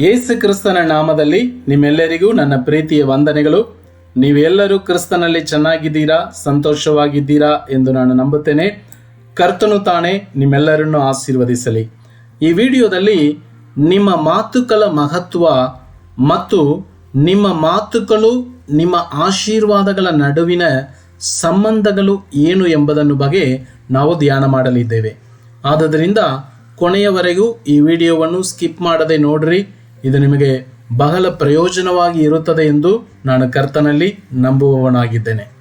ಯೇಸು ಕ್ರಿಸ್ತನ ನಾಮದಲ್ಲಿ ನಿಮ್ಮೆಲ್ಲರಿಗೂ ನನ್ನ ಪ್ರೀತಿಯ ವಂದನೆಗಳು. ನೀವೆಲ್ಲರೂ ಕ್ರಿಸ್ತನಲ್ಲಿ ಚೆನ್ನಾಗಿದ್ದೀರಾ, ಸಂತೋಷವಾಗಿದ್ದೀರಾ ಎಂದು ನಾನು ನಂಬುತ್ತೇನೆ. ಕರ್ತನು ತಾನೇ ನಿಮ್ಮೆಲ್ಲರನ್ನು ಆಶೀರ್ವದಿಸಲಿ. ಈ ವಿಡಿಯೋದಲ್ಲಿ ನಿಮ್ಮ ಮಾತುಕಲ ಮಹತ್ವ ಮತ್ತು ನಿಮ್ಮ ಮಾತುಗಳು, ನಿಮ್ಮ ಆಶೀರ್ವಾದಗಳ ನಡುವಿನ ಸಂಬಂಧಗಳು ಏನು ಎಂಬುದನ್ನು ಬಗ್ಗೆ ನಾವು ಧ್ಯಾನ ಮಾಡಲಿದ್ದೇವೆ. ಆದ್ದರಿಂದ ಕೊನೆಯವರೆಗೂ ಈ ವಿಡಿಯೋವನ್ನು ಸ್ಕಿಪ್ ಮಾಡದೆ ನೋಡ್ರಿ. ಇದು ನಿಮಗೆ ಬಹಳ ಪ್ರಯೋಜನವಾಗಿ ಇರುತ್ತದೆ ಎಂದು ನಾನು ಕರ್ತನಲ್ಲಿ ನಂಬುವವನಾಗಿದ್ದೇನೆ.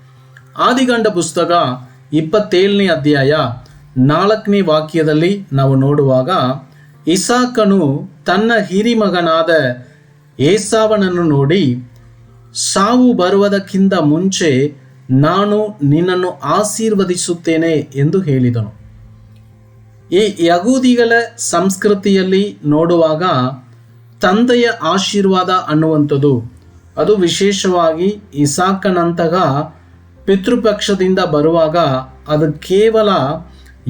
ಆದಿಗಂಡ ಪುಸ್ತಕ ಇಪ್ಪತ್ತೇಳನೇ ಅಧ್ಯಾಯ ನಾಲ್ಕನೇ ವಾಕ್ಯದಲ್ಲಿ ನಾವು ನೋಡುವಾಗ, ಇಸಾಕನು ತನ್ನ ಹಿರಿಮಗನಾದ ಏಸಾವನನ್ನು ನೋಡಿ, ಸಾವು ಬರುವುದಕ್ಕಿಂತ ಮುಂಚೆ ನಾನು ನಿನ್ನನ್ನು ಆಶೀರ್ವದಿಸುತ್ತೇನೆ ಎಂದು ಹೇಳಿದನು. ಈ ಯಗೂದಿಗಳ ಸಂಸ್ಕೃತಿಯಲ್ಲಿ ನೋಡುವಾಗ ತಂದೆಯ ಆಶೀರ್ವಾದ ಅನ್ನುವಂಥದ್ದು. ಅದು ವಿಶೇಷವಾಗಿ ಇಸಾಕನಂತಹ ಪಿತೃಪಕ್ಷದಿಂದ ಬರುವಾಗ ಅದು ಕೇವಲ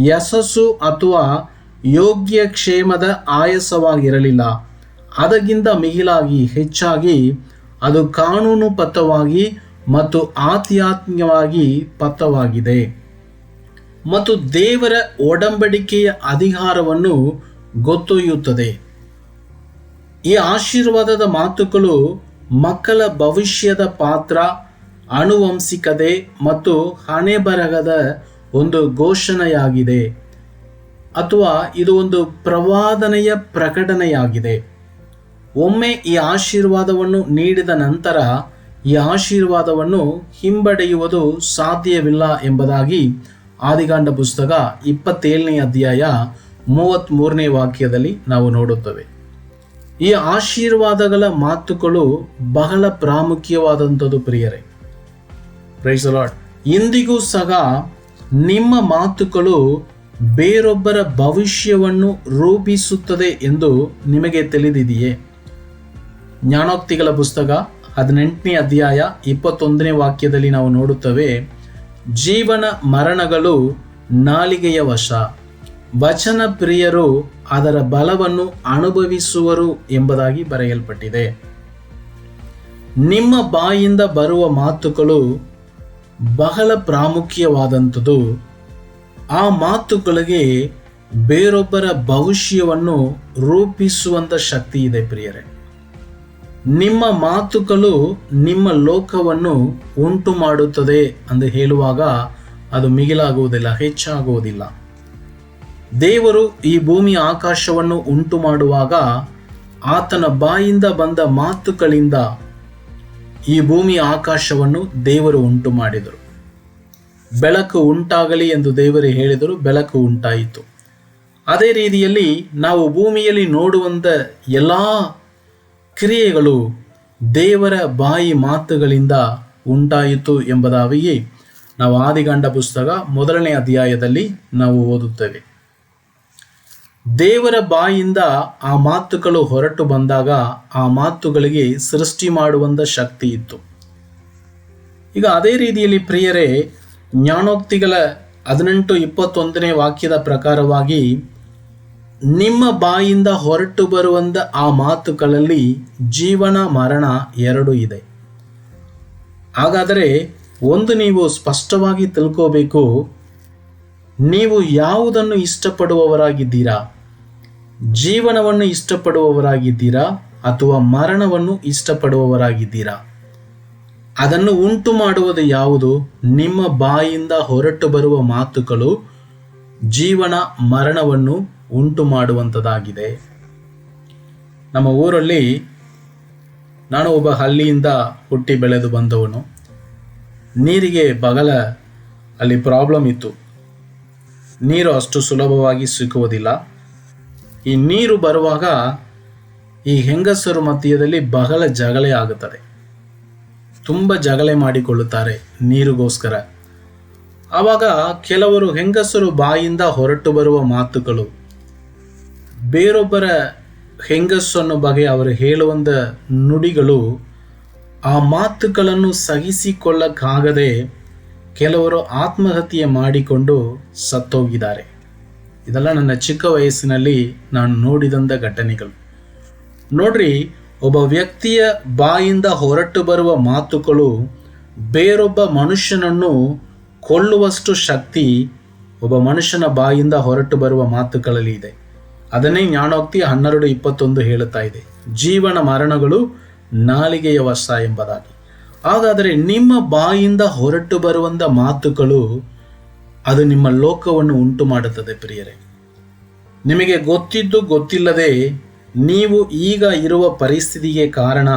ಯಶಸ್ಸು ಅಥವಾ ಯೋಗ್ಯ ಕ್ಷೇಮದ ಆಯಸವಾಗಿರಲಿಲ್ಲ ಅದಕ್ಕಿಂತ ಮಿಗಿಲಾಗಿ ಹೆಚ್ಚಾಗಿ ಅದು ಕಾನೂನು ಮತ್ತು ಆಧ್ಯಾತ್ಮಿಕವಾಗಿ ಬದ್ಧವಾಗಿದೆ ಮತ್ತು ದೇವರ ಒಡಂಬಡಿಕೆಯ ಅಧಿಕಾರವನ್ನು ಗೊತ್ತೊಯ್ಯುತ್ತದೆ. ಈ ಆಶೀರ್ವಾದದ ಮಾತುಗಳು ಮಕ್ಕಳ ಭವಿಷ್ಯದ ಪಾತ್ರ, ಅನುವಂಶಿಕತೆ ಮತ್ತು ಹಣೆಬರಹದ ಒಂದು ಘೋಷಣೆಯಾಗಿದೆ. ಅಥವಾ ಇದು ಒಂದು ಪ್ರವಾದನೆಯ ಪ್ರಕಟಣೆಯಾಗಿದೆ. ಒಮ್ಮೆ ಈ ಆಶೀರ್ವಾದವನ್ನು ನೀಡಿದ ನಂತರ ಈ ಆಶೀರ್ವಾದವನ್ನು ಹಿಂಬಡೆಯುವುದು ಸಾಧ್ಯವಿಲ್ಲ ಎಂಬುದಾಗಿ ಆದಿಗಾಂಡ ಪುಸ್ತಕ ಇಪ್ಪತ್ತೇಳನೇ ಅಧ್ಯಾಯ ಮೂವತ್ತ್ಮೂರನೇ ವಾಕ್ಯದಲ್ಲಿ ನಾವು ನೋಡುತ್ತೇವೆ. ಈ ಆಶೀರ್ವಾದಗಳ ಮಾತುಗಳು ಬಹಳ ಪ್ರಾಮುಖ್ಯವಾದಂಥದ್ದು ಪ್ರಿಯರೇ. ಪ್ರೈಸ್ ಲಾರ್ಡ್ ಇಂದಿಗೂ ಸಹ ನಿಮ್ಮ ಮಾತುಗಳು ಬೇರೊಬ್ಬರ ಭವಿಷ್ಯವನ್ನು ರೂಪಿಸುತ್ತದೆ ಎಂದು ನಿಮಗೆ ತಿಳಿದಿದೆಯೇ? ಜ್ಞಾನೋಕ್ತಿಗಳ ಪುಸ್ತಕ ಹದಿನೆಂಟನೇ ಅಧ್ಯಾಯ ಇಪ್ಪತ್ತೊಂದನೇ ವಾಕ್ಯದಲ್ಲಿ ನಾವು ನೋಡುತ್ತೇವೆ, ಜೀವನ ಮರಣಗಳು ನಾಲಿಗೆಯ ವಶ, ವಚನ ಪ್ರಿಯರು ಅದರ ಬಲವನ್ನು ಅನುಭವಿಸುವರು ಎಂಬುದಾಗಿ ಬರೆಯಲ್ಪಟ್ಟಿದೆ. ನಿಮ್ಮ ಬಾಯಿಂದ ಬರುವ ಮಾತುಗಳು ಬಹಳ ಪ್ರಾಮುಖ್ಯವಾದಂಥದ್ದು. ಆ ಮಾತುಗಳಿಗೆ ಬೇರೊಬ್ಬರ ಭವಿಷ್ಯವನ್ನು ರೂಪಿಸುವಂಥ ಶಕ್ತಿ ಇದೆ ಪ್ರಿಯರೇ. ನಿಮ್ಮ ಮಾತುಗಳು ನಿಮ್ಮ ಲೋಕವನ್ನು ಉಂಟು ಮಾಡುತ್ತದೆ ಎಂದು ಹೇಳುವಾಗ ಅದು ಮಿಗಿಲಾಗುವುದಿಲ್ಲ, ಹೆಚ್ಚಾಗುವುದಿಲ್ಲ. ದೇವರು ಈ ಭೂಮಿ ಆಕಾಶವನ್ನು ಉಂಟು ಮಾಡುವಾಗ ಆತನ ಬಾಯಿಂದ ಬಂದ ಮಾತುಗಳಿಂದ ಈ ಭೂಮಿ ಆಕಾಶವನ್ನು ದೇವರು ಉಂಟು ಮಾಡಿದರು ಬೆಳಕು ಉಂಟಾಗಲಿ ಎಂದು ದೇವರು ಹೇಳಿದರು, ಬೆಳಕು ಉಂಟಾಯಿತು. ಅದೇ ರೀತಿಯಲ್ಲಿ ನಾವು ಭೂಮಿಯಲ್ಲಿ ನೋಡುವಂಥ ಎಲ್ಲ ಕ್ರಿಯೆಗಳು ದೇವರ ಬಾಯಿ ಮಾತುಗಳಿಂದ ಉಂಟಾಯಿತು ಎಂಬುದಾಗಿ ನಾವು ಆದಿಗಂಡ ಪುಸ್ತಕ ಮೊದಲನೇ ಅಧ್ಯಾಯದಲ್ಲಿ ನಾವು ಓದುತ್ತೇವೆ. ದೇವರ ಬಾಯಿಂದ ಆ ಮಾತುಗಳು ಹೊರಟು ಬಂದಾಗ ಆ ಮಾತುಗಳಿಗೆ ಸೃಷ್ಟಿ ಮಾಡುವಂಥ ಶಕ್ತಿ ಇತ್ತು. ಈಗ ಅದೇ ರೀತಿಯಲ್ಲಿ ಪ್ರಿಯರೇ, ಜ್ಞಾನೋಕ್ತಿಗಳ ಹದಿನೆಂಟು ಇಪ್ಪತ್ತೊಂದನೇ ವಾಕ್ಯದ ಪ್ರಕಾರವಾಗಿ ನಿಮ್ಮ ಬಾಯಿಂದ ಹೊರಟು ಬರುವಂಥ ಆ ಮಾತುಗಳಲ್ಲಿ ಜೀವನ, ಮರಣ ಎರಡು ಇದೆ. ಹಾಗಾದರೆ ಒಂದು ನೀವು ಸ್ಪಷ್ಟವಾಗಿ ತಿಳ್ಕೋಬೇಕು, ನೀವು ಯಾವುದನ್ನು ಇಷ್ಟಪಡುವವರಾಗಿದ್ದೀರಾ? ಜೀವನವನ್ನು ಇಷ್ಟಪಡುವವರಾಗಿದ್ದೀರಾ ಅಥವಾ ಮರಣವನ್ನು ಇಷ್ಟಪಡುವವರಾಗಿದ್ದೀರಾ? ಅದನ್ನು ಉಂಟು ಮಾಡುವುದು ಯಾವುದು? ನಿಮ್ಮ ಬಾಯಿಂದ ಹೊರಟು ಬರುವ ಮಾತುಗಳು ಜೀವನ ಮರಣವನ್ನು ಉಂಟು ಮಾಡುವಂಥದ್ದಾಗಿದೆ ನಮ್ಮ ಊರಲ್ಲಿ ನಾನು ಒಬ್ಬ ಹಳ್ಳಿಯಿಂದ ಹುಟ್ಟಿ ಬೆಳೆದು ಬಂದವನು. ನೀರಿಗೆ ಬಗಲ ಅಲ್ಲಿ ಪ್ರಾಬ್ಲಮ್ ಇತ್ತು. ನೀರು ಅಷ್ಟು ಸುಲಭವಾಗಿ ಸಿಕ್ಕುವುದಿಲ್ಲ. ಈ ನೀರು ಬರುವಾಗ ಈ ಹೆಂಗಸರು ಮಧ್ಯದಲ್ಲಿ ಬಹಳ ಜಗಳೆ ಆಗುತ್ತದೆ. ತುಂಬ ಜಗಳೆ ಮಾಡಿಕೊಳ್ಳುತ್ತಾರೆ ನೀರಿಗೋಸ್ಕರ. ಆವಾಗ ಕೆಲವರು ಹೆಂಗಸರು ಬಾಯಿಂದ ಹೊರಟು ಬರುವ ಮಾತುಗಳು, ಬೇರೊಬ್ಬರ ಹೆಂಗಸನ್ನು ಬಗೆ ಅವರು ಹೇಳುವಂಥ ನುಡಿಗಳು ಆ ಮಾತುಗಳನ್ನು ಸಹಿಸಿಕೊಳ್ಳಕ್ಕಾಗದೆ ಕೆಲವರು ಆತ್ಮಹತ್ಯೆ ಮಾಡಿಕೊಂಡು ಸತ್ತೋಗಿದ್ದಾರೆ. ಇದೆಲ್ಲ ನನ್ನ ಚಿಕ್ಕ ವಯಸ್ಸಿನಲ್ಲಿ ನಾನು ನೋಡಿದಂಥ ಘಟನೆಗಳು. ನೋಡ್ರಿ, ಒಬ್ಬ ವ್ಯಕ್ತಿಯ ಬಾಯಿಂದ ಹೊರಟು ಬರುವ ಮಾತುಗಳು ಬೇರೊಬ್ಬ ಮನುಷ್ಯನನ್ನು ಕೊಲ್ಲುವಷ್ಟು ಶಕ್ತಿ ಒಬ್ಬ ಮನುಷ್ಯನ ಬಾಯಿಂದ ಹೊರಟು ಬರುವ ಮಾತುಗಳಲ್ಲಿ ಇದೆ. ಅದನ್ನೇ ಜ್ಞಾನೋಕ್ತಿ ಹನ್ನೆರಡು ಇಪ್ಪತ್ತೊಂದು ಹೇಳುತ್ತಾ ಇದೆ. ಜೀವನ ಮರಣಗಳು ನಾಲಿಗೆಯ ವಶ ಎಂಬುದಾಗಿ. ಹಾಗಾದರೆ ನಿಮ್ಮ ಬಾಯಿಂದ ಹೊರಟು ಬರುವಂಥ ಮಾತುಗಳು ಅದು ನಿಮ್ಮ ಲೋಕವನ್ನು ಉಂಟು ಮಾಡುತ್ತದೆ, ಪ್ರಿಯರೇ. ನಿಮಗೆ ಗೊತ್ತಿದ್ದು ಗೊತ್ತಿಲ್ಲದೆ ನೀವು ಈಗ ಇರುವ ಪರಿಸ್ಥಿತಿಗೆ ಕಾರಣ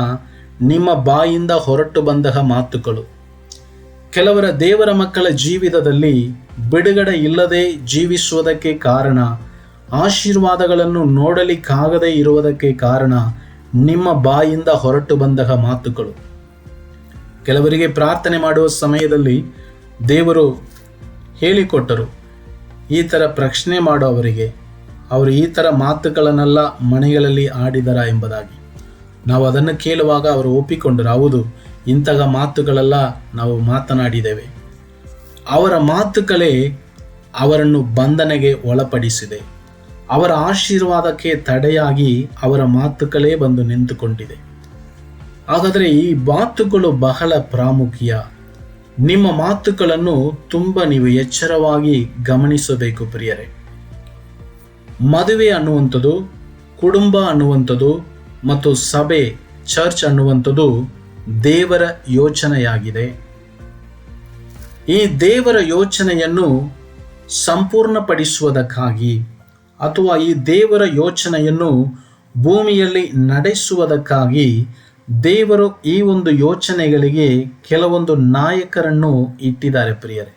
ನಿಮ್ಮ ಬಾಯಿಂದ ಹೊರಟು ಬಂತಹ ಮಾತುಗಳು. ಕೆಲವರ ದೇವರ ಮಕ್ಕಳ ಜೀವಿತದಲ್ಲಿ ಬಿಡುಗಡೆ ಇಲ್ಲದೆ ಜೀವಿಸುವುದಕ್ಕೆ ಕಾರಣ, ಆಶೀರ್ವಾದಗಳನ್ನು ನೋಡಲಿಕ್ಕಾಗದೇ ಇರುವುದಕ್ಕೆ ಕಾರಣ ನಿಮ್ಮ ಬಾಯಿಂದ ಹೊರಟು ಬಂತಹ ಮಾತುಗಳು. ಕೆಲವರಿಗೆ ಪ್ರಾರ್ಥನೆ ಮಾಡುವ ಸಮಯದಲ್ಲಿ ದೇವರು ಹೇಳಿಕೊಟ್ಟರು. ಈ ಥರ ಪ್ರಶ್ನೆ ಮಾಡುವವರಿಗೆ ಅವರು ಈ ಥರ ಮಾತುಗಳನ್ನೆಲ್ಲ ಮನೆಗಳಲ್ಲಿ ಆಡಿದರ ಎಂಬುದಾಗಿ. ನಾವು ಅದನ್ನು ಕೇಳುವಾಗ ಅವರು ಒಪ್ಪಿಕೊಂಡರು, ಹೌದು, ಇಂತಹ ಮಾತುಗಳೆಲ್ಲ ನಾವು ಮಾತನಾಡಿದ್ದೇವೆ. ಅವರ ಮಾತುಗಳೇ ಅವರನ್ನು ಬಂಧನೆಗೆ ಒಳಪಡಿಸಿದೆ. ಅವರ ಆಶೀರ್ವಾದಕ್ಕೆ ತಡೆಯಾಗಿ ಅವರ ಮಾತುಗಳೇ ಬಂದು ನಿಂತುಕೊಂಡಿದೆ. ಹಾಗಾದರೆ ಈ ಮಾತುಗಳು ಬಹಳ ಪ್ರಾಮುಖ್ಯ. ನಿಮ್ಮ ಮಾತುಗಳನ್ನು ತುಂಬ ನೀವು ಎಚ್ಚರವಾಗಿ ಗಮನಿಸಬೇಕು ಪ್ರಿಯರೇ. ಮದುವೆ ಅನ್ನುವಂಥದ್ದು, ಕುಟುಂಬ ಅನ್ನುವಂಥದ್ದು ಮತ್ತು ಸಭೆ, ಚರ್ಚ್ ಅನ್ನುವಂಥದ್ದು ದೇವರ ಯೋಚನೆಯಾಗಿದೆ. ಈ ದೇವರ ಯೋಚನೆಯನ್ನು ಸಂಪೂರ್ಣಪಡಿಸುವುದಕ್ಕಾಗಿ ಅಥವಾ ಈ ದೇವರ ಯೋಚನೆಯನ್ನು ಭೂಮಿಯಲ್ಲಿ ನಡೆಸುವುದಕ್ಕಾಗಿ ದೇವರು ಈ ಒಂದು ಯೋಚನೆಗಳಿಗೆ ಕೆಲವೊಂದು ನಾಯಕರನ್ನು ಇಟ್ಟಿದ್ದಾರೆ ಪ್ರಿಯರೇ.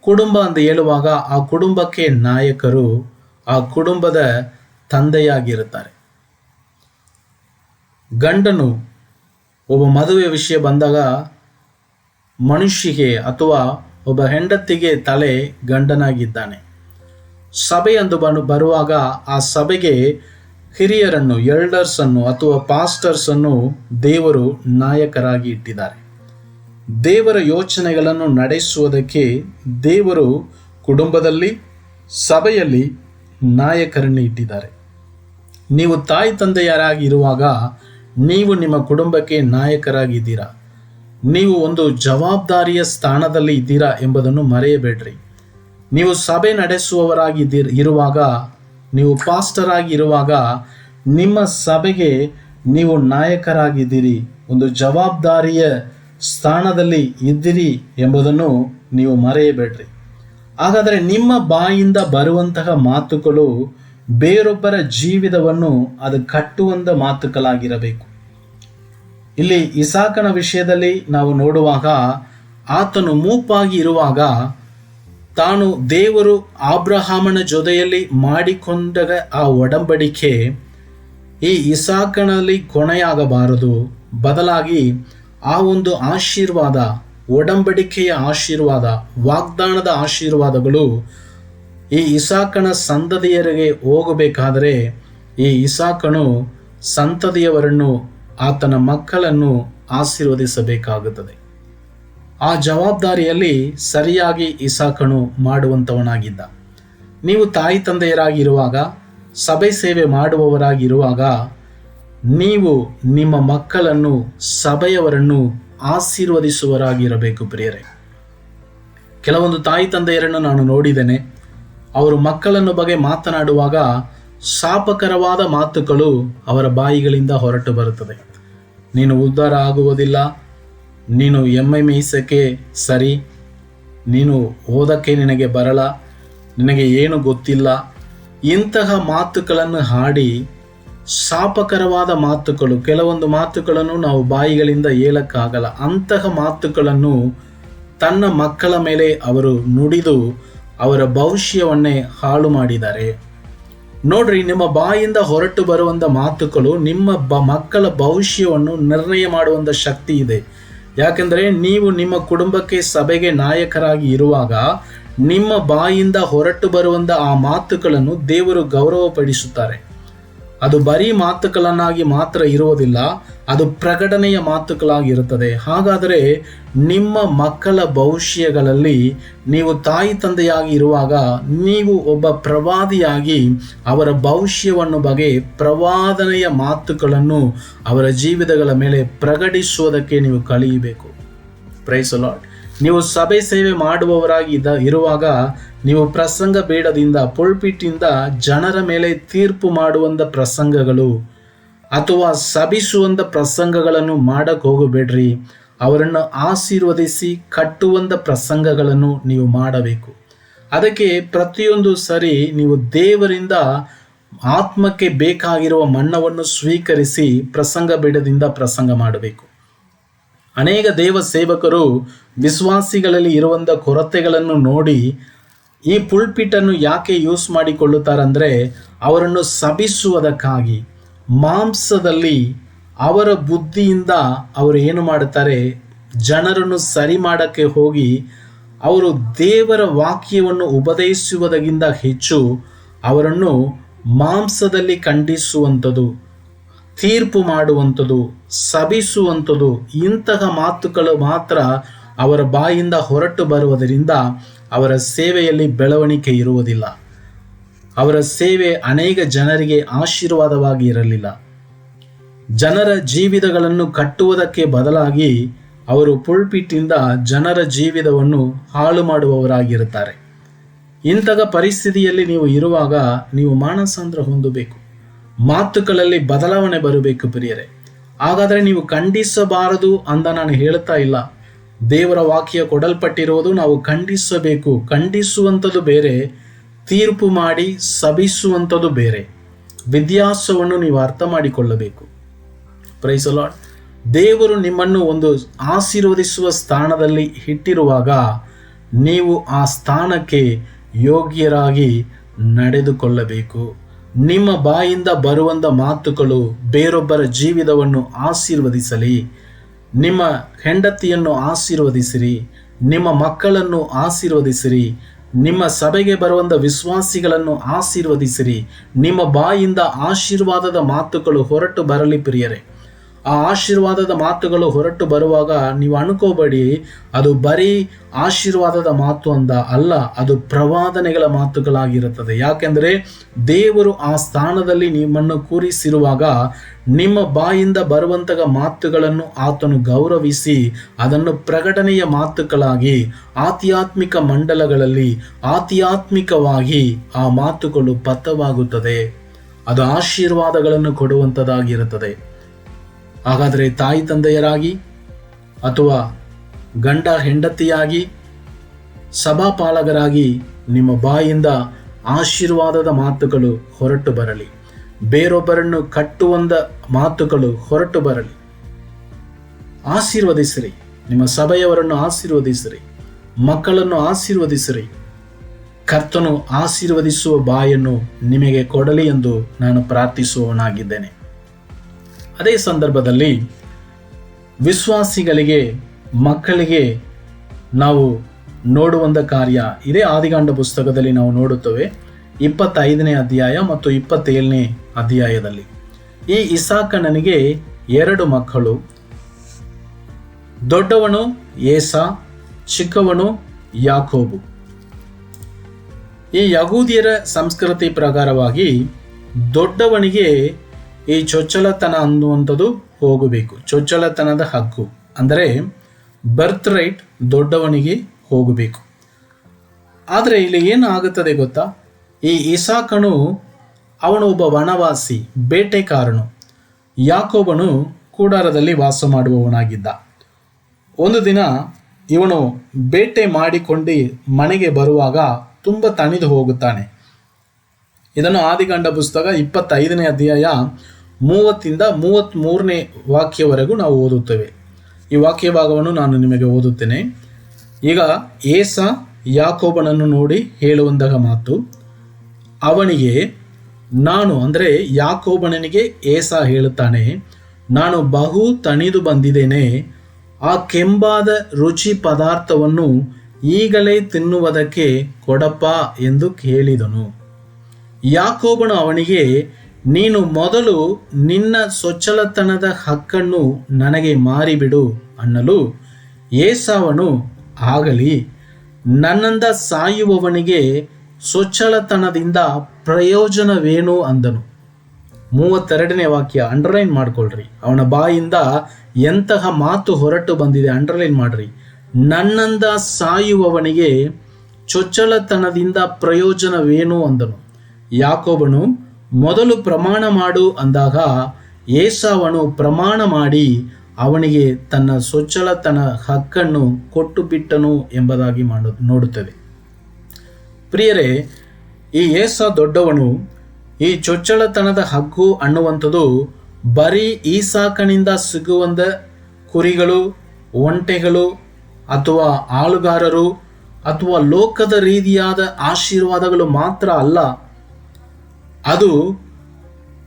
ಕುಟುಂಬ ಅಂತ ಹೇಳುವಾಗ ಆ ಕುಟುಂಬಕ್ಕೆ ನಾಯಕರು, ಆ ಕುಟುಂಬದ ತಂದೆಯಾಗಿರುತ್ತಾರೆ. ಗಂಡನು ಒಬ್ಬ ಮದುವೆ ವಿಷಯ ಬಂದಾಗ ಮನುಷ್ಯಗೆ ಅಥವಾ ಒಬ್ಬ ಹೆಂಡತಿಗೆ ತಲೆ ಗಂಡನಾಗಿದ್ದಾನೆ. ಸಭೆ ಎಂದು ಬರುವಾಗ ಆ ಸಭೆಗೆ ಹಿರಿಯರನ್ನು ಎಲ್ಡರ್ಸ್ ಅನ್ನು ಅಥವಾ ಪಾಸ್ಟರ್ಸ್ ಅನ್ನು ದೇವರು ನಾಯಕರಾಗಿ ಇಟ್ಟಿದ್ದಾರೆ. ದೇವರ ಯೋಚನೆಗಳನ್ನು ನಡೆಸುವುದಕ್ಕೆ ದೇವರು ಕುಟುಂಬದಲ್ಲಿ, ಸಭೆಯಲ್ಲಿ ನಾಯಕರನ್ನು ಇಟ್ಟಿದ್ದಾರೆ. ನೀವು ತಾಯಿ ತಂದೆಯರಾಗಿರುವಾಗ ನೀವು ನಿಮ್ಮ ಕುಟುಂಬಕ್ಕೆ ನಾಯಕರಾಗಿದ್ದೀರಾ? ನೀವು ಒಂದು ಜವಾಬ್ದಾರಿಯ ಸ್ಥಾನದಲ್ಲಿ ಇದ್ದೀರಾ ಎಂಬುದನ್ನು ಮರೆಯಬೇಡ್ರಿ. ನೀವು ಸಭೆ ನಡೆಸುವವರಾಗಿ ಇರುವಾಗ ನೀವು ಪಾಸ್ಟರ್ ಆಗಿರುವಾಗ ನಿಮ್ಮ ಸಭೆಗೆ ನೀವು ನಾಯಕರಾಗಿದ್ದೀರಿ. ಒಂದು ಜವಾಬ್ದಾರಿಯ ಸ್ಥಾನದಲ್ಲಿ ಇದ್ದೀರಿ ಎಂಬುದನ್ನು ನೀವು ಮರೆಯಬೇಡ್ರಿ. ಹಾಗಾದರೆ ನಿಮ್ಮ ಬಾಯಿಂದ ಬರುವಂತಹ ಮಾತುಗಳು ಬೇರೊಬ್ಬರ ಜೀವಿತವನ್ನು ಅದು ಕಟ್ಟುವಂಥ ಮಾತುಗಳಾಗಿರಬೇಕು ಇಲ್ಲಿ ಇಸಾಕನ ವಿಷಯದಲ್ಲಿ ನಾವು ನೋಡುವಾಗ ಆತನು ಮೂಪಾಗಿ ಇರುವಾಗ ತಾನು ದೇವರು ಆಬ್ರಹಾಮನ ಜೊತೆಯಲ್ಲಿ ಮಾಡಿಕೊಂಡ ಆ ಒಡಂಬಡಿಕೆ ಈ ಇಸಾಕನಲ್ಲಿ ಕೊನೆಯಾಗಬಾರದು. ಬದಲಾಗಿ ಆ ಒಂದು ಆಶೀರ್ವಾದ, ಒಡಂಬಡಿಕೆಯ ಆಶೀರ್ವಾದ, ವಾಗ್ದಾನದ ಆಶೀರ್ವಾದಗಳು ಈ ಇಸಾಕನ ಸಂತತಿಯರಿಗೆ ಹೋಗಬೇಕಾದರೆ ಈ ಇಸಾಕನು ಸಂತತಿಯವರನ್ನು, ಆತನ ಮಕ್ಕಳನ್ನು ಆಶೀರ್ವದಿಸಬೇಕಾಗುತ್ತದೆ. ಆ ಜವಾಬ್ದಾರಿಯಲ್ಲಿ ಸರಿಯಾಗಿ ಇಸಾಕನು ಮಾಡುವಂಥವನಾಗಿದ್ದ. ನೀವು ತಾಯಿ ತಂದೆಯರಾಗಿರುವಾಗ, ಸಭೆ ಸೇವೆ ಮಾಡುವವರಾಗಿರುವಾಗ, ನೀವು ನಿಮ್ಮ ಮಕ್ಕಳನ್ನು, ಸಭೆಯವರನ್ನು ಆಶೀರ್ವದಿಸುವರಾಗಿರಬೇಕು ಪ್ರಿಯರೇ. ಕೆಲವೊಂದು ತಾಯಿ ತಂದೆಯರನ್ನು ನಾನು ನೋಡಿದ್ದೇನೆ. ಅವರು ಮಕ್ಕಳನ್ನು ಬಗ್ಗೆ ಮಾತನಾಡುವಾಗ ಶಾಪಕರವಾದ ಮಾತುಗಳು ಅವರ ಬಾಯಿಗಳಿಂದ ಹೊರಟು ಬರುತ್ತದೆ. ನೀನು ಉದ್ಧಾರ ಆಗುವುದಿಲ್ಲ ನೀನು ಎಮ್ಮೆ ಮೀಸಕ್ಕೆ ಸರಿ, ನೀನು ಓದಕ್ಕೆ ನಿನಗೆ ಬರಲ್ಲ, ನಿನಗೆ ಏನು ಗೊತ್ತಿಲ್ಲ. ಇಂತಹ ಮಾತುಗಳನ್ನು ಹಾಡಿ ಶಾಪಕರವಾದ ಮಾತುಗಳು, ಕೆಲವೊಂದು ಮಾತುಗಳನ್ನು ನಾವು ಬಾಯಿಗಳಿಂದ ಹೇಳಕ್ಕಾಗಲ್ಲ. ಅಂತಹ ಮಾತುಗಳನ್ನು ತನ್ನ ಮಕ್ಕಳ ಮೇಲೆ ಅವರು ನುಡಿದು ಅವರ ಭವಿಷ್ಯವನ್ನೇ ಹಾಳು ಮಾಡಿದ್ದಾರೆ. ನೋಡ್ರಿ, ನಿಮ್ಮ ಬಾಯಿಂದ ಹೊರಟು ಬರುವಂಥ ಮಾತುಗಳು ನಿಮ್ಮ ಬ ಮಕ್ಕಳ ಭವಿಷ್ಯವನ್ನು ನಿರ್ಣಯ ಮಾಡುವಂಥ ಶಕ್ತಿ ಇದೆ. ಯಾಕೆಂದರೆ ನೀವು ನಿಮ್ಮ ಕುಟುಂಬಕ್ಕೆ ಸಭೆಗೆ ನಾಯಕರಾಗಿ ಇರುವಾಗ ನಿಮ್ಮ ಬಾಯಿಂದ ಹೊರಟು ಬರುವಂಥ ಆ ಮಾತುಗಳನ್ನು ದೇವರು ಗೌರವಪಡಿಸುತ್ತಾರೆ. ಅದು ಬರೀ ಮಾತುಗಳನ್ನಾಗಿ ಮಾತ್ರ ಇರುವುದಿಲ್ಲ, ಅದು ಪ್ರಕಟಣೆಯ ಮಾತುಗಳಾಗಿರುತ್ತದೆ ಹಾಗಾದರೆ ನಿಮ್ಮ ಮಕ್ಕಳ ಭವಿಷ್ಯಗಳಲ್ಲಿ ನೀವು ತಾಯಿ ತಂದೆಯಾಗಿ ಇರುವಾಗ ನೀವು ಒಬ್ಬ ಪ್ರವಾದಿಯಾಗಿ ಅವರ ಭವಿಷ್ಯವನ್ನು ಬಗೆ ಪ್ರವಾದನೆಯ ಮಾತುಗಳನ್ನು ಅವರ ಜೀವಿತಗಳ ಮೇಲೆ ಪ್ರಕಟಿಸುವುದಕ್ಕೆ ನೀವು ಕಲಿಯಬೇಕು. ಪ್ರೈಸ್ ಲಾರ್ಡ್ ನೀವು ಸಭೆ ಸೇವೆ ಮಾಡುವವರಾಗಿ ಇರುವಾಗ ನೀವು ಪ್ರಸಂಗ ಬೇಡದಿಂದ ಪೊಳ್ಪಿಟ್ಟಿಂದ ಜನರ ಮೇಲೆ ತೀರ್ಪು ಮಾಡುವಂಥ ಪ್ರಸಂಗಗಳು ಅಥವಾ ಸಭಿಸುವಂಥ ಪ್ರಸಂಗಗಳನ್ನು ಮಾಡಕ್ಕೆ ಹೋಗಬೇಡ್ರಿ. ಅವರನ್ನು ಆಶೀರ್ವದಿಸಿ ಕಟ್ಟುವಂಥ ಪ್ರಸಂಗಗಳನ್ನು ನೀವು ಮಾಡಬೇಕು. ಅದಕ್ಕೆ ಪ್ರತಿಯೊಂದು ಸರಿ ನೀವು ದೇವರಿಂದ ಆತ್ಮಕ್ಕೆ ಬೇಕಾಗಿರುವ ಮಣ್ಣವನ್ನು ಸ್ವೀಕರಿಸಿ ಪ್ರಸಂಗ ಬೇಡದಿಂದ ಪ್ರಸಂಗ ಮಾಡಬೇಕು. ಅನೇಕ ದೇವ ಸೇವಕರು ವಿಶ್ವಾಸಿಗಳಲ್ಲಿ ಇರುವಂಥ ಕೊರತೆಗಳನ್ನು ನೋಡಿ ಈ ಪುಲ್ಪಿಟನ್ನು ಯಾಕೆ ಯೂಸ್ ಮಾಡಿಕೊಳ್ಳುತ್ತಾರಂದರೆ ಅವರನ್ನು ಸಭಿಸುವುದಕ್ಕಾಗಿ ಮಾಂಸದಲ್ಲಿ ಅವರ ಬುದ್ಧಿಯಿಂದ ಅವರು ಏನು ಮಾಡುತ್ತಾರೆ? ಜನರನ್ನು ಸರಿ ಮಾಡೋಕ್ಕೆ ಹೋಗಿ ಅವರು ದೇವರ ವಾಕ್ಯವನ್ನು ಉಪದೇಶಿಸುವುದಕ್ಕಿಂತ ಹೆಚ್ಚು ಅವರನ್ನು ಮಾಂಸದಲ್ಲಿ ಖಂಡಿಸುವಂಥದ್ದು. ತೀರ್ಪು ಮಾಡುವಂಥದ್ದು ಸಭಿಸುವಂಥದ್ದು ಇಂತಹ ಮಾತುಗಳು ಮಾತ್ರ ಅವರ ಬಾಯಿಂದ ಹೊರಟು ಬರುವುದರಿಂದ ಅವರ ಸೇವೆಯಲ್ಲಿ ಬೆಳವಣಿಗೆ ಇರುವುದಿಲ್ಲ. ಅವರ ಸೇವೆ ಅನೇಕ ಜನರಿಗೆ ಆಶೀರ್ವಾದವಾಗಿ ಇರಲಿಲ್ಲ. ಜನರ ಜೀವಿತಗಳನ್ನು ಕಟ್ಟುವುದಕ್ಕೆ ಬದಲಾಗಿ ಅವರು ಪುಳ್ಪಿಟ್ಟಿಂದ ಜನರ ಜೀವಿತವನ್ನು ಹಾಳು ಮಾಡುವವರಾಗಿರುತ್ತಾರೆ. ಇಂತಹ ಪರಿಸ್ಥಿತಿಯಲ್ಲಿ ನೀವು ಇರುವಾಗ ನೀವು ಮಾನಸಾಂದ್ರ ಹೊಂದಬೇಕು. ಮಾತುಗಳಲ್ಲಿ ಬದಲಾವಣೆ ಬರಬೇಕು ಪ್ರಿಯರೇ. ಹಾಗಾದರೆ ನೀವು ಖಂಡಿಸಬಾರದು ಅಂತ ನಾನು ಹೇಳ್ತಾ ಇಲ್ಲ. ದೇವರ ವಾಕ್ಯ ಕೊಡಲ್ಪಟ್ಟಿರುವುದು ನಾವು ಖಂಡಿಸಬೇಕು. ಖಂಡಿಸುವಂಥದ್ದು ಬೇರೆ, ತೀರ್ಪು ಮಾಡಿ ಸಭಿಸುವಂಥದ್ದು ಬೇರೆ. ವಿದ್ಯಾಸವನ್ನು ನೀವು ಅರ್ಥ ಮಾಡಿಕೊಳ್ಳಬೇಕು. ಪ್ರೈಸ್ ಲಾರ್ಡ್ ದೇವರು ನಿಮ್ಮನ್ನು ಒಂದು ಆಶೀರ್ವದಿಸುವ ಸ್ಥಾನದಲ್ಲಿ ಇಟ್ಟಿರುವಾಗ ನೀವು ಆ ಸ್ಥಾನಕ್ಕೆ ಯೋಗ್ಯರಾಗಿ ನಡೆದುಕೊಳ್ಳಬೇಕು. ನಿಮ್ಮ ಬಾಯಿಂದ ಬರುವಂಥ ಮಾತುಗಳು ಬೇರೊಬ್ಬರ ಜೀವಿತವನ್ನು ಆಶೀರ್ವದಿಸಲಿ. ನಿಮ್ಮ ಹೆಂಡತಿಯನ್ನು ಆಶೀರ್ವದಿಸಿರಿ. ನಿಮ್ಮ ಮಕ್ಕಳನ್ನು ಆಶೀರ್ವದಿಸಿರಿ. ನಿಮ್ಮ ಸಭೆಗೆ ಬರುವಂಥ ವಿಶ್ವಾಸಿಗಳನ್ನು ಆಶೀರ್ವದಿಸಿರಿ. ನಿಮ್ಮ ಬಾಯಿಂದ ಆಶೀರ್ವಾದದ ಮಾತುಗಳು ಹೊರಟು ಬರಲಿ ಪ್ರಿಯರೇ. ಆ ಆಶೀರ್ವಾದದ ಮಾತುಗಳು ಹೊರಟು ಬರುವಾಗ ನೀವು ಅನ್ಕೋಬೇಡಿ ಅದು ಬರೀ ಆಶೀರ್ವಾದದ ಮಾತು ಅಂದ ಅಲ್ಲ, ಅದು ಪ್ರವಾದನೆಗಳ ಮಾತುಗಳಾಗಿರುತ್ತದೆ. ಯಾಕೆಂದರೆ ದೇವರು ಆ ಸ್ಥಾನದಲ್ಲಿ ನಿಮ್ಮನ್ನು ಕೂರಿಸಿರುವಾಗ ನಿಮ್ಮ ಬಾಯಿಂದ ಬರುವಂತಹ ಮಾತುಗಳನ್ನು ಆತನು ಗೌರವಿಸಿ ಅದನ್ನು ಪ್ರಕಟಣೆಯ ಮಾತುಗಳಾಗಿ, ಆಧ್ಯಾತ್ಮಿಕ ಮಂಡಲಗಳಲ್ಲಿ ಆಧ್ಯಾತ್ಮಿಕವಾಗಿ ಆ ಮಾತುಗಳು ಬದ್ಧವಾಗುತ್ತದೆ. ಅದು ಆಶೀರ್ವಾದಗಳನ್ನು ಕೊಡುವಂಥದ್ದಾಗಿರುತ್ತದೆ ಹಾಗಾದರೆ ತಾಯಿ ತಂದೆಯರಾಗಿ ಅಥವಾ ಗಂಡ ಹೆಂಡತಿಯಾಗಿ ಸಭಾಪಾಲಕರಾಗಿ ನಿಮ್ಮ ಬಾಯಿಂದ ಆಶೀರ್ವಾದದ ಮಾತುಗಳು ಹೊರಟು ಬರಲಿ. ಬೇರೊಬ್ಬರನ್ನು ಕಟ್ಟುವಂದ ಮಾತುಗಳು ಹೊರಟು ಬರಲಿ. ಆಶೀರ್ವದಿಸಿರಿ. ನಿಮ್ಮ ಸಭೆಯವರನ್ನು ಆಶೀರ್ವದಿಸಿರಿ. ಮಕ್ಕಳನ್ನು ಆಶೀರ್ವದಿಸಿರಿ. ಕರ್ತನು ಆಶೀರ್ವದಿಸುವ ಬಾಯನ್ನು ನಿಮಗೆ ಕೊಡಲಿ ಎಂದು ನಾನು ಪ್ರಾರ್ಥಿಸುವವನಾಗಿದ್ದೇನೆ. ಅದೇ ಸಂದರ್ಭದಲ್ಲಿ ವಿಶ್ವಾಸಿಗಳಿಗೆ, ಮಕ್ಕಳಿಗೆ ನಾವು ನೋಡುವಂಥ ಕಾರ್ಯ ಇದೇ ಆದಿಗಾಂಡ ಪುಸ್ತಕದಲ್ಲಿ ನಾವು ನೋಡುತ್ತೇವೆ. ಇಪ್ಪತ್ತೈದನೇ ಅಧ್ಯಾಯ ಮತ್ತು ಇಪ್ಪತ್ತೇಳನೇ ಅಧ್ಯಾಯದಲ್ಲಿ. ಈ ಇಸಾಕನನಿಗೆ ಎರಡು ಮಕ್ಕಳು. ದೊಡ್ಡವನು ಏಸ, ಚಿಕ್ಕವನು ಯಾಕೋಬು. ಈ ಯಹೂದಿಯರ ಸಂಸ್ಕೃತಿ ಪ್ರಕಾರವಾಗಿ ದೊಡ್ಡವನಿಗೆ ಈ ಚೊಚ್ಚಲತನ ಅನ್ನುವಂಥದ್ದು ಹೋಗಬೇಕು. ಚೊಚ್ಚಲತನದ ಹಕ್ಕು. ಅಂದರೆ ಬರ್ತ್ ರೈಟ್ ದೊಡ್ಡವನಿಗೆ ಹೋಗಬೇಕು. ಆದರೆ ಇಲ್ಲಿ ಏನು ಆಗುತ್ತದೆ ಗೊತ್ತಾ? ಈ ಇಸಾಕನು ಅವನು ಒಬ್ಬ ವನವಾಸಿ, ಬೇಟೆಕಾರನು. ಯಾಕೋಬನು ಕೂಡಾರದಲ್ಲಿ ವಾಸ ಮಾಡುವವನಾಗಿದ್ದ. ಒಂದು ದಿನ ಇವನು ಬೇಟೆ ಮಾಡಿಕೊಂಡು ಮನೆಗೆ ಬರುವಾಗ ತುಂಬ ತಣಿದು ಹೋಗುತ್ತಾನೆ. ಇದನ್ನು ಆದಿಗಂಡ ಪುಸ್ತಕ ಇಪ್ಪತ್ತೈದನೇ ಅಧ್ಯಾಯ ಮೂವತ್ತಿಂದ ಮೂವತ್ತ್ಮೂರನೇ ವಾಕ್ಯವರೆಗೂ ನಾವು ಓದುತ್ತೇವೆ. ಈ ವಾಕ್ಯ ಭಾಗವನ್ನು ನಾನು ನಿಮಗೆ ಓದುತ್ತೇನೆ. ಈಗ ಏಸ ಯಾಕೋಬನನ್ನು ನೋಡಿ ಹೇಳುವಂತಹ ಮಾತು. ಅವನಿಗೆ, ನಾನು, ಅಂದರೆ ಯಾಕೋಬನನಿಗೆ ಏಸ ಹೇಳುತ್ತಾನೆ, ನಾನು ಬಹು ತಣಿದು ಬಂದಿದ್ದೇನೆ. ಆ ಕೆಂಬಾದ ರುಚಿ ಪದಾರ್ಥವನ್ನು ಈಗಲೇ ತಿನ್ನುವುದಕ್ಕೆ ಕೊಡಪ್ಪ ಎಂದು ಕೇಳಿದನು. ಯಾಕೋಬನು ಅವನಿಗೆ ನೀನು ಮೊದಲು ನಿನ್ನ ಸೊಚ್ಚಲತನದ ಹಕ್ಕನ್ನು ನನಗೆ ಮಾರಿಬಿಡು ಅನ್ನಲು ಏಸಾವನು ಆಗಲಿ, ನನ್ನಂದ ಸಾಯುವವನಿಗೆ ಸೊಚ್ಚಲತನದಿಂದ ಪ್ರಯೋಜನವೇನು ಅಂದನು. ಮೂವತ್ತೆರಡನೇ ವಾಕ್ಯ ಅಂಡರ್ಲೈನ್ ಮಾಡ್ಕೊಳ್ರಿ. ಅವನ ಬಾಯಿಂದ ಎಂತಹ ಮಾತು ಹೊರಟು ಬಂದಿದೆ ಅಂಡರ್ಲೈನ್ ಮಾಡ್ರಿ. ನನ್ನಂದ ಸಾಯುವವನಿಗೆ ಚೊಚ್ಚಲತನದಿಂದ ಪ್ರಯೋಜನವೇನು ಅಂದನು. ಯಾಕೋಬನು ಮೊದಲು ಪ್ರಮಾಣ ಮಾಡು ಅಂದಾಗ ಏಸಾವನು ಪ್ರಮಾಣ ಮಾಡಿ ಅವನಿಗೆ ತನ್ನ ಸೊಚ್ಚಲತನ ಹಕ್ಕನ್ನು ಕೊಟ್ಟು ಬಿಟ್ಟನು ಎಂಬುದಾಗಿ ಮಾಡು ನೋಡುತ್ತದೆ. ಪ್ರಿಯರೇ, ಈ ಏಸ ದೊಡ್ಡವನು ಈ ಚೊಚ್ಚಲತನದ ಹಕ್ಕು ಅನ್ನುವಂಥದ್ದು ಬರೀ ಈಸಾಕನಿಂದ ಸಿಗುವಂದ ಕುರಿಗಳು, ಒಂಟೆಗಳು ಅಥವಾ ಆಳುಗಾರರು ಅಥವಾ ಲೋಕದ ರೀತಿಯಾದ ಆಶೀರ್ವಾದಗಳು ಮಾತ್ರ ಅಲ್ಲ ಅದು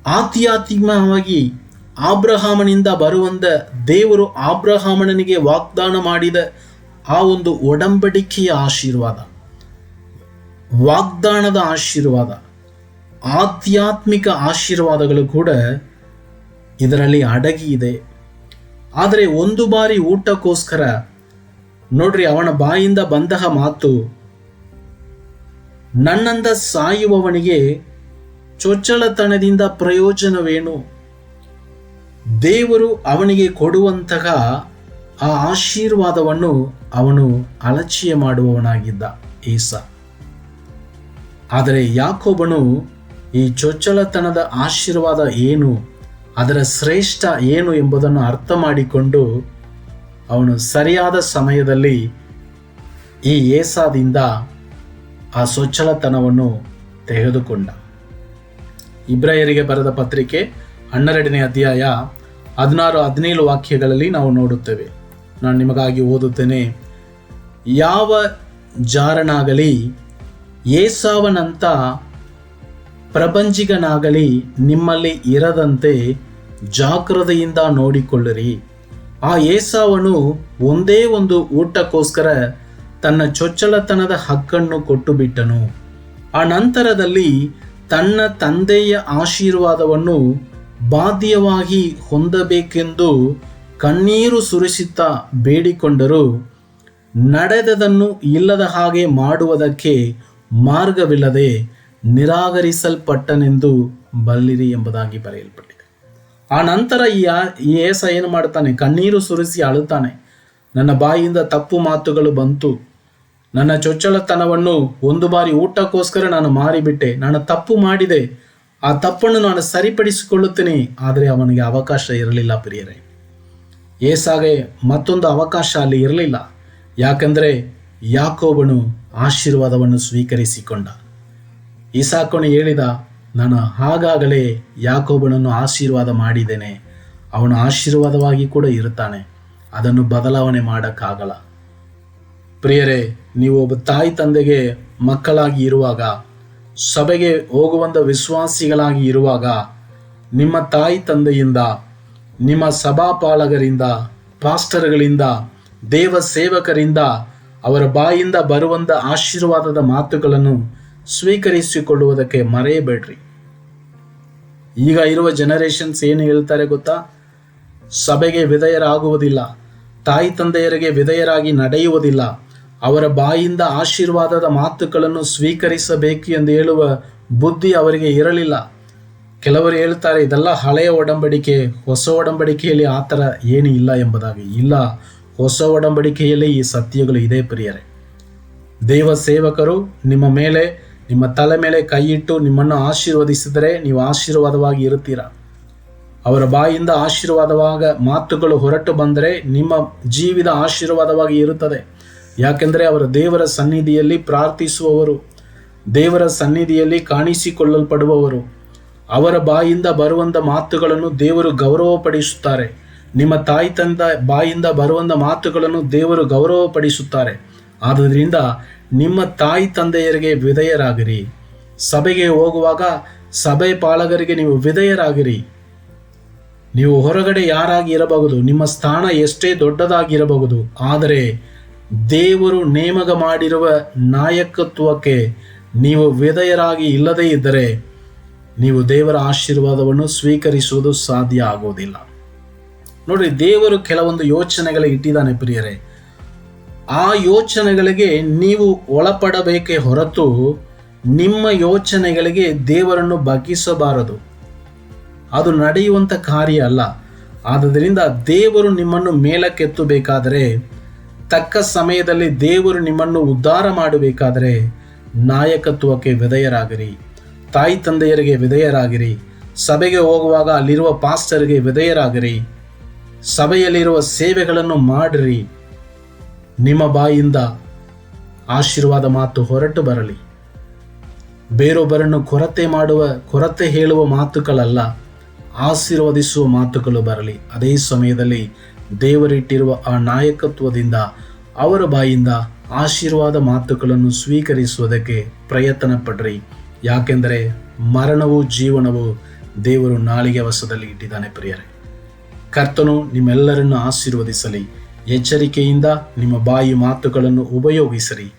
ಆಧ್ಯಾತ್ಮಿಕವಾಗಿ ಆಬ್ರಹಾಮನಿಂದ ಬರುವಂತ ದೇವರು ಆಬ್ರಹಾಮನಿಗೆ ವಾಗ್ದಾನ ಮಾಡಿದ ಆ ಒಂದು ಒಡಂಬಡಿಕೆಯ ಆಶೀರ್ವಾದ, ವಾಗ್ದಾನದ ಆಶೀರ್ವಾದ, ಆಧ್ಯಾತ್ಮಿಕ ಆಶೀರ್ವಾದಗಳು ಕೂಡ ಇದರಲ್ಲಿ ಅಡಗಿ ಇದೆ. ಆದರೆ ಒಂದು ಬಾರಿ ಊಟಕ್ಕೋಸ್ಕರ, ನೋಡ್ರಿ ಅವನ ಬಾಯಿಂದ ಬಂತಹ ಮಾತು, ನನ್ನಂದ ಸಾಯುವವನಿಗೆ ಚೊಚ್ಚಲತನದಿಂದ ಪ್ರಯೋಜನವೇನು? ದೇವರು ಅವನಿಗೆ ಕೊಡುವಂತಹ ಆ ಆಶೀರ್ವಾದವನ್ನು ಅವನು ಅಲಕ್ಷ್ಯ ಮಾಡುವವನಾಗಿದ್ದ ಏಸ. ಆದರೆ ಯಾಕೋಬನು ಈ ಚೊಚ್ಚಲತನದ ಆಶೀರ್ವಾದ ಏನು, ಅದರ ಶ್ರೇಷ್ಠ ಏನು ಎಂಬುದನ್ನು ಅರ್ಥ ಮಾಡಿಕೊಂಡು ಅವನು ಸರಿಯಾದ ಸಮಯದಲ್ಲಿ ಈ ಏಸಾದಿಂದ ಆ ಸ್ವಚ್ಛಲತನವನ್ನು ತೆಗೆದುಕೊಂಡ. ಇಬ್ರಾಯರಿಗೆ ಬರೆದ ಪತ್ರಿಕೆ ಹನ್ನೆರಡನೇ ಅಧ್ಯಾಯ ಹದಿನಾರು ಹದಿನೇಳು ವಾಕ್ಯಗಳಲ್ಲಿ ನಾವು ನೋಡುತ್ತೇವೆ. ನಾನು ನಿಮಗಾಗಿ ಓದುತ್ತೇನೆ. ಯಾವ ಜಾರನಾಗಲಿ, ಏಸಾವನಂತ ಪ್ರಪಂಚಿಗನಾಗಲಿ ನಿಮ್ಮಲ್ಲಿ ಇರದಂತೆ ಜಾಗ್ರತೆಯಿಂದ ನೋಡಿಕೊಳ್ಳಿರಿ. ಆ ಏಸಾವನು ಒಂದೇ ಒಂದು ಊಟಕ್ಕೋಸ್ಕರ ತನ್ನ ಚೊಚ್ಚಲತನದ ಹಕ್ಕನ್ನು ಕೊಟ್ಟು ಬಿಟ್ಟನು ಆ ನಂತರದಲ್ಲಿ ತನ್ನ ತಂದೆಯ ಆಶೀರ್ವಾದವನ್ನು ಬಾಧ್ಯವಾಗಿ ಹೊಂದಬೇಕೆಂದು ಕಣ್ಣೀರು ಸುರಿಸುತ್ತಾ ಬೇಡಿಕೊಂಡರು. ನಡೆದದನ್ನು ಇಲ್ಲದ ಹಾಗೆ ಮಾಡುವುದಕ್ಕೆ ಮಾರ್ಗವಿಲ್ಲದೆ ನಿರಾಕರಿಸಲ್ಪಟ್ಟನೆಂದು ಬಲ್ಲಿರಿ ಎಂಬುದಾಗಿ ಬರೆಯಲ್ಪಟ್ಟಿದೆ. ಆ ನಂತರ ಈ ಏಸ ಏನು ಮಾಡ್ತಾನೆ ಕಣ್ಣೀರು ಸುರಿಸಿ ಅಳುತ್ತಾನೆ. ನನ್ನ ಬಾಯಿಯಿಂದ ತಪ್ಪು ಮಾತುಗಳು ಬಂತು. ನನ್ನ ಚೊಚ್ಚಲತನವನ್ನು ಒಂದು ಬಾರಿ ಊಟಕ್ಕೋಸ್ಕರ ನಾನು ಮಾರಿಬಿಟ್ಟೆ. ನಾನು ತಪ್ಪು ಮಾಡಿದೆ. ಆ ತಪ್ಪನ್ನು ನಾನು ಸರಿಪಡಿಸಿಕೊಳ್ಳುತ್ತೇನೆ. ಆದರೆ ಅವನಿಗೆ ಅವಕಾಶ ಇರಲಿಲ್ಲ ಪ್ರಿಯರೇ. ಏಸಾಗೆ ಮತ್ತೊಂದು ಅವಕಾಶ ಅಲ್ಲಿ ಇರಲಿಲ್ಲ. ಯಾಕಂದರೆ ಯಾಕೋಬನು ಆಶೀರ್ವಾದವನ್ನು ಸ್ವೀಕರಿಸಿಕೊಂಡ. ಇಸಾಕನು ಹೇಳಿದ, ನಾನು ಹಾಗಾಗಲೇ ಯಾಕೋಬನನ್ನು ಆಶೀರ್ವಾದ ಮಾಡಿದ್ದೇನೆ. ಅವನು ಆಶೀರ್ವಾದವಾಗಿ ಕೂಡ ಇರುತ್ತಾನೆ. ಅದನ್ನು ಬದಲಾವಣೆ ಮಾಡೋಕ್ಕಾಗಲ್ಲ. ಪ್ರಿಯರೇ, ನೀವು ಒಬ್ಬ ತಾಯಿ ತಂದೆಗೆ ಮಕ್ಕಳಾಗಿ ಇರುವಾಗ, ಸಭೆಗೆ ಹೋಗುವಂಥ ವಿಶ್ವಾಸಿಗಳಾಗಿ ಇರುವಾಗ, ನಿಮ್ಮ ತಾಯಿ ತಂದೆಯಿಂದ, ನಿಮ್ಮ ಸಭಾಪಾಲಕರಿಂದ, ಪಾಸ್ಟರ್ಗಳಿಂದ, ದೇವ ಸೇವಕರಿಂದ, ಅವರ ಬಾಯಿಂದ ಬರುವಂಥ ಆಶೀರ್ವಾದದ ಮಾತುಗಳನ್ನು ಸ್ವೀಕರಿಸಿಕೊಳ್ಳುವುದಕ್ಕೆ ಮರೆಯಬೇಡ್ರಿ. ಈಗ ಇರುವ ಜನರೇಷನ್ಸ್ ಏನು ಹೇಳ್ತಾರೆ ಗೊತ್ತಾ? ಸಭೆಗೆ ವಿಧೇಯರಾಗುವುದಿಲ್ಲ, ತಾಯಿ ತಂದೆಯರಿಗೆ ವಿಧೇಯರಾಗಿ ನಡೆಯುವುದಿಲ್ಲ. ಅವರ ಬಾಯಿಂದ ಆಶೀರ್ವಾದದ ಮಾತುಗಳನ್ನು ಸ್ವೀಕರಿಸಬೇಕು ಎಂದು ಹೇಳುವ ಬುದ್ಧಿ ಅವರಿಗೆ ಇರಲಿಲ್ಲ. ಕೆಲವರು ಹೇಳ್ತಾರೆ, ಇದೆಲ್ಲ ಹಳೆಯ ಒಡಂಬಡಿಕೆ, ಹೊಸ ಒಡಂಬಡಿಕೆಯಲ್ಲಿ ಆ ಥರ ಏನು ಇಲ್ಲ ಎಂಬುದಾಗಿ. ಇಲ್ಲ, ಹೊಸ ಒಡಂಬಡಿಕೆಯಲ್ಲಿ ಈ ಸತ್ಯಗಳು ಇದೆ ಪ್ರಿಯರೇ. ದೇವ ಸೇವಕರು ನಿಮ್ಮ ಮೇಲೆ, ನಿಮ್ಮ ತಲೆ ಮೇಲೆ ಕೈಯಿಟ್ಟು ನಿಮ್ಮನ್ನು ಆಶೀರ್ವದಿಸಿದರೆ ನೀವು ಆಶೀರ್ವಾದವಾಗಿ ಇರುತ್ತೀರಾ? ಅವರ ಬಾಯಿಂದ ಆಶೀರ್ವಾದವಾಗ ಮಾತುಗಳು ಹೊರಟು ಬಂದರೆ ನಿಮ್ಮ ಜೀವಿದ ಆಶೀರ್ವಾದವಾಗಿ ಇರುತ್ತದೆ. ಯಾಕೆಂದರೆ ಅವರ ದೇವರ ಸನ್ನಿಧಿಯಲ್ಲಿ ಪ್ರಾರ್ಥಿಸುವವರು, ದೇವರ ಸನ್ನಿಧಿಯಲ್ಲಿ ಕಾಣಿಸಿಕೊಳ್ಳಲ್ಪಡುವವರು. ಅವರ ಬಾಯಿಂದ ಬರುವಂಥ ಮಾತುಗಳನ್ನು ದೇವರು ಗೌರವಪಡಿಸುತ್ತಾರೆ. ನಿಮ್ಮ ತಾಯಿ ತಂದ ಬಾಯಿಂದ ಬರುವಂಥ ಮಾತುಗಳನ್ನು ದೇವರು ಗೌರವಪಡಿಸುತ್ತಾರೆ. ಆದ್ದರಿಂದ ನಿಮ್ಮ ತಾಯಿ ತಂದೆಯರಿಗೆ ವಿಧೇಯರಾಗಿರಿ. ಸಭೆಗೆ ಹೋಗುವಾಗ ಸಭೆ ಪಾಲಕರಿಗೆ ನೀವು ವಿಧೇಯರಾಗಿರಿ. ನೀವು ಹೊರಗಡೆ ಯಾರಾಗಿ ಇರಬಹುದು, ನಿಮ್ಮ ಸ್ಥಾನ ಎಷ್ಟೇ ದೊಡ್ಡದಾಗಿರಬಹುದು, ಆದರೆ ದೇವರು ನೇಮಕ ಮಾಡಿರುವ ನಾಯಕತ್ವಕ್ಕೆ ನೀವು ವಿಧೇಯರಾಗಿ ಇಲ್ಲದೇ ಇದ್ದರೆ ನೀವು ದೇವರ ಆಶೀರ್ವಾದವನ್ನು ಸ್ವೀಕರಿಸುವುದು ಸಾಧ್ಯ ಆಗುವುದಿಲ್ಲ. ನೋಡ್ರಿ, ದೇವರು ಕೆಲವೊಂದು ಯೋಚನೆಗಳಿಗೆ ಇಟ್ಟಿದ್ದಾನೆ ಪ್ರಿಯರೇ. ಆ ಯೋಚನೆಗಳಿಗೆ ನೀವು ಒಳಪಡಬೇಕೇ ಹೊರತು ನಿಮ್ಮ ಯೋಚನೆಗಳಿಗೆ ದೇವರನ್ನು ಬಗ್ಗಿಸಬಾರದು. ಅದು ನಡೆಯುವಂಥ ಕಾರ್ಯ ಅಲ್ಲ. ಆದ್ದರಿಂದ ದೇವರು ನಿಮ್ಮನ್ನು ಮೇಲಕ್ಕೆತ್ತಬೇಕಾದರೆ ತಕ್ಕ ಸಮಯದಲ್ಲಿ ದೇವರು ನಿಮ್ಮನ್ನು ಉದ್ಧಾರ ಮಾಡಬೇಕಾದರೆ ನಾಯಕತ್ವಕ್ಕೆ ವಿಧೇಯರಾಗಿರಿ, ತಾಯಿ ತಂದೆಯರಿಗೆ ವಿಧೇಯರಾಗಿರಿ, ಸಭೆಗೆ ಹೋಗುವಾಗ ಅಲ್ಲಿರುವ ಪಾಸ್ಟರ್ಗೆ ವಿಧೇಯರಾಗಿರಿ, ಸಭೆಯಲ್ಲಿರುವ ಸೇವೆಗಳನ್ನು ಮಾಡಿರಿ. ನಿಮ್ಮ ಬಾಯಿಂದ ಆಶೀರ್ವಾದ ಮಾತು ಹೊರಟು ಬರಲಿ. ಬೇರೊಬ್ಬರನ್ನು ಕೊರತೆ ಮಾಡುವ, ಕೊರತೆ ಹೇಳುವ ಮಾತುಗಳಲ್ಲ, ಆಶೀರ್ವದಿಸುವ ಮಾತುಗಳು ಬರಲಿ. ಅದೇ ಸಮಯದಲ್ಲಿ ದೇವರಿಟ್ಟಿರುವ ಆ ನಾಯಕತ್ವದಿಂದ ಅವರ ಬಾಯಿಂದ ಆಶೀರ್ವಾದ ಮಾತುಗಳನ್ನು ಸ್ವೀಕರಿಸುವುದಕ್ಕೆ ಪ್ರಯತ್ನ ಪಡ್ರಿ ಯಾಕೆಂದರೆ ಮರಣವು ಜೀವನವು ದೇವರು ನಾಳಿಗೆ ವಶದಲ್ಲಿ ಇಟ್ಟಿದ್ದಾನೆ ಪ್ರಿಯರೇ. ಕರ್ತನು ನಿಮ್ಮೆಲ್ಲರನ್ನು ಆಶೀರ್ವದಿಸಲಿ. ಎಚ್ಚರಿಕೆಯಿಂದ ನಿಮ್ಮ ಬಾಯಿ ಮಾತುಗಳನ್ನು ಉಪಯೋಗಿಸಿರಿ.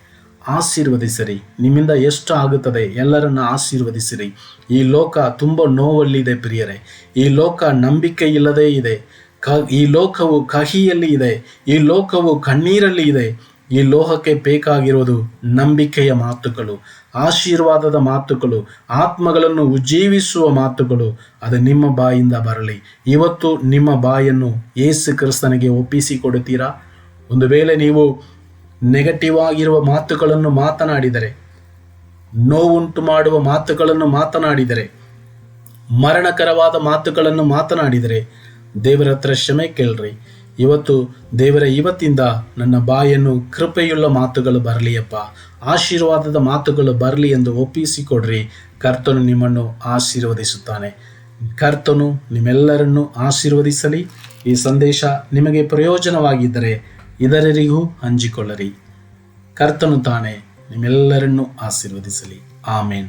ಆಶೀರ್ವದಿಸಿರಿ. ನಿಮ್ಮಿಂದ ಎಷ್ಟು ಆಗುತ್ತದೆ ಎಲ್ಲರನ್ನ ಆಶೀರ್ವದಿಸಿರಿ. ಈ ಲೋಕ ತುಂಬ ನೋವಲ್ಲಿದೆ ಪ್ರಿಯರೇ. ಈ ಲೋಕ ನಂಬಿಕೆ ಇಲ್ಲದೇ ಇದೆ. ಈ ಲೋಕವು ಕಹಿಯಲ್ಲಿ ಇದೆ, ಈ ಲೋಕವು ಕಣ್ಣೀರಲ್ಲಿ ಇದೆ. ಈ ಲೋಹಕ್ಕೆ ಬೇಕಾಗಿರುವುದು ನಂಬಿಕೆಯ ಮಾತುಗಳು, ಆಶೀರ್ವಾದದ ಮಾತುಗಳು, ಆತ್ಮಗಳನ್ನು ಉಜ್ಜೀವಿಸುವ ಮಾತುಗಳು. ಅದು ನಿಮ್ಮ ಬಾಯಿಂದ ಬರಲಿ. ಇವತ್ತು ನಿಮ್ಮ ಬಾಯನ್ನು ಏಸು ಕ್ರಿಸ್ತನಿಗೆ ಒಪ್ಪಿಸಿಕೊಡುತ್ತೀರಾ? ಒಂದು ವೇಳೆ ನೀವು ನೆಗೆಟಿವ್ ಆಗಿರುವ ಮಾತುಗಳನ್ನು ಮಾತನಾಡಿದರೆ, ನೋವುಂಟು ಮಾಡುವ ಮಾತುಗಳನ್ನು ಮಾತನಾಡಿದರೆ, ಮರಣಕರವಾದ ಮಾತುಗಳನ್ನು ಮಾತನಾಡಿದರೆ ದೇವರ ಹತ್ರ ಕ್ಷಮೆ ಕೇಳ್ರಿ. ಇವತ್ತು ದೇವರ ಇವತ್ತಿಂದ ನನ್ನ ಬಾಯನ್ನು ಕೃಪೆಯುಳ್ಳ ಮಾತುಗಳು ಬರಲಿಯಪ್ಪ. ಆಶೀರ್ವಾದದ ಮಾತುಗಳು ಬರಲಿ ಎಂದು ಒಪ್ಪಿಸಿಕೊಡ್ರಿ. ಕರ್ತನು ನಿಮ್ಮನ್ನು ಆಶೀರ್ವದಿಸುತ್ತಾನೆ. ಕರ್ತನು ನಿಮ್ಮೆಲ್ಲರನ್ನು ಆಶೀರ್ವದಿಸಲಿ. ಈ ಸಂದೇಶ ನಿಮಗೆ ಪ್ರಯೋಜನವಾಗಿದ್ದರೆ ಇದರರಿಗೂ ಹಂಚಿಕೊಳ್ಳರಿ. ಕರ್ತನು ತಾನೆ ನಿಮ್ಮೆಲ್ಲರನ್ನು ಆಶೀರ್ವದಿಸಲಿ. ಆಮೇನ್.